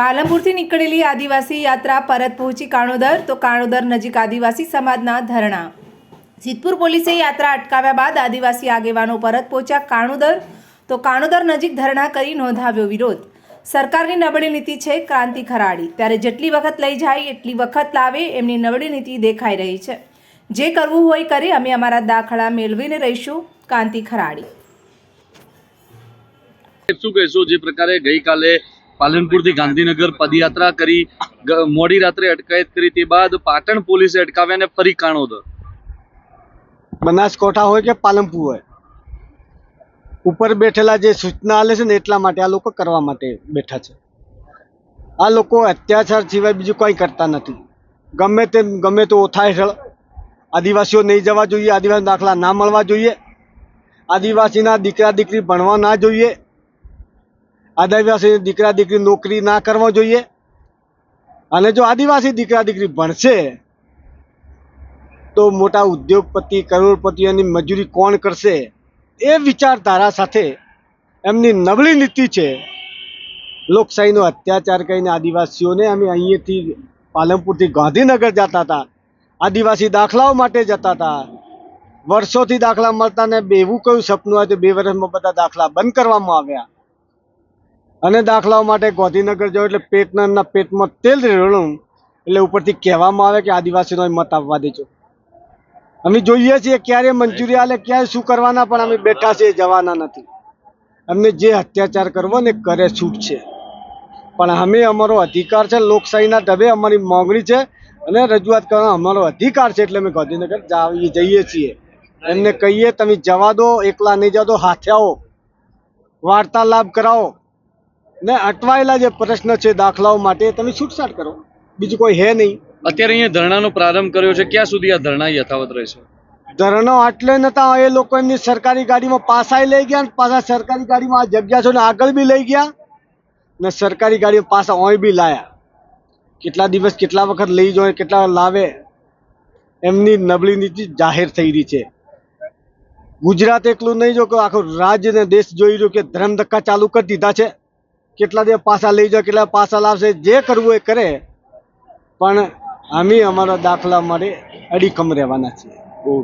પાલનપુરથી નીકળેલી આદિવાસી યાત્રા પરત પહોંચી કાણોદર, તો કાણોદર નજીક આદિવાસી સમાજના ધરણા. સિદ્ધપુર પોલીસે યાત્રા અટકાવ્યા બાદ આદિવાસી આગેવાનો પરત પહોંચ્યા કાણોદર, તો કાણોદર નજીક ધરણા કરી નોંધાવ્યો વિરોધ. સરકારની નબળી નીતિ છે ક્રાંતિ ખરાડી. ત્યારે જેટલી વખત લઈ જાય, એટલી વખત લાવે એમની નબળી નીતિ દેખાઈ રહી છે. જે કરવું હોય કરે, અમે અમારા દાખલા મેળવીને રહીશું. ક્રાંતિ ખરાડી. શું કહેશો? જે પ્રકારે ગઈકાલે પાલનપુરથી ગાંધીનગર પદયાત્રા કરી મોડી રાત્રે અટકાયત કરી, તે બાદ પાટણ પોલીસે અટકાવ્યા અને ફરી કાણોદર. બનાસકોઠા હોય કે પાલનપુર હોય? ઉપર બેઠેલા જે સૂચના આલે છે ને એટલા માટે આ લોકો કરવા માટે બેઠા છે. આ લોકો અત્યાચાર સિવાય બીજું કંઈ કરતા નથી. ગમે તે ગમે તો ઓથા હેઠળ આદિવાસીઓ નહીં જવા જોઈએ, આદિવાસી દાખલા ના મળવા જોઈએ, આદિવાસીના દીકરા દીકરી ભણવા ના જોઈએ આદિવાસી દીકરા દીકરી નોકરી ના કરવા જોઈએ. અને જો આદિવાસી દીકરા દીકરી ભણશે, તો મોટા ઉદ્યોગપતિ કરોડપતિઓની મજૂરી કોણ કરશે? એ વિચારધારા સાથે એમની નબળી નીતિ છે. લોકશાહીનો અત્યાચાર કરીને આદિવાસીઓને અમે અહીંયાથી પાલનપુરથી ગાંધીનગર જતા હતા. આદિવાસી દાખલાઓ માટે જતા હતા. વર્ષોથી દાખલા મળતા ને એવું કયું સપનું હોય તો બે વર્ષમાં બધા દાખલા બંધ કરવામાં આવ્યા. અને દાખલાઓ માટે ગોધીનગર જાઓ એટલે પેટના પેટમાં તેલ રેડું એટલે ઉપરથી કહેવામાં આવે કે આદિવાસીનો મત આપવા દેજો. અમે જોઈએ છીએ ક્યારે મંજૂરી આલે, ક્યારે શું કરવાના, પણ અમે બેઠા છીએ, જવાના નથી. અમને જે અત્યાચાર કરવો ને કરે છૂટ છે. પણ અમે, અમારો અધિકાર છે, લોકશાહીના ઢબે અમારી માંગણી છે અને રજૂઆત કરવાનો અમારો અધિકાર છે એટલે અમે ગાંધીનગર જઈએ છીએ. એમને કહીએ, તમે જવા દો, એકલા નહીં જવા દો, હાથે આવો. વાર્તાલાપ કરાવો. ને અટવાયેલા જે પ્રશ્ન છે દાખલાઓ માટે તમે છૂટછાટ કરો. બીજું કોઈ હે નહીં. અત્યારે અહીંયા ધરણાનો પ્રારંભ કર્યો છે. ક્યાં સુધી આ ધરણા યથાવત રહેશે? ધરણો આટલે નતા એ લોકો એમની સરકારી ગાડીમાં પાસાય લઈ ગયા પાછા સરકારી ગાડીમાં આ જગ્યા છે ને આગળ બી લઈ ગયા ને સરકારી ગાડીમાં પાછા ઓય બી લાયા. કેટલા દિવસ કેટલા વખત લઈ જાય કેટલા લાવે એમની નબળી નીતિ જાહેર થઈ રહી છે. ગુજરાત એકલું નહીં જો કે આખું રાજ્ય ને દેશ જોઈ રહ્યો કે ધર્મ ધક્કા ચાલુ કરી દીધા છે. કેટલા દે પાછા લઈ જાઓ, કેટલા પાછા લાવશે, જે કરવું એ કરે. પણ અમે અમારા દાખલા માટે અડીખમ રહેવાના છીએ. બહુ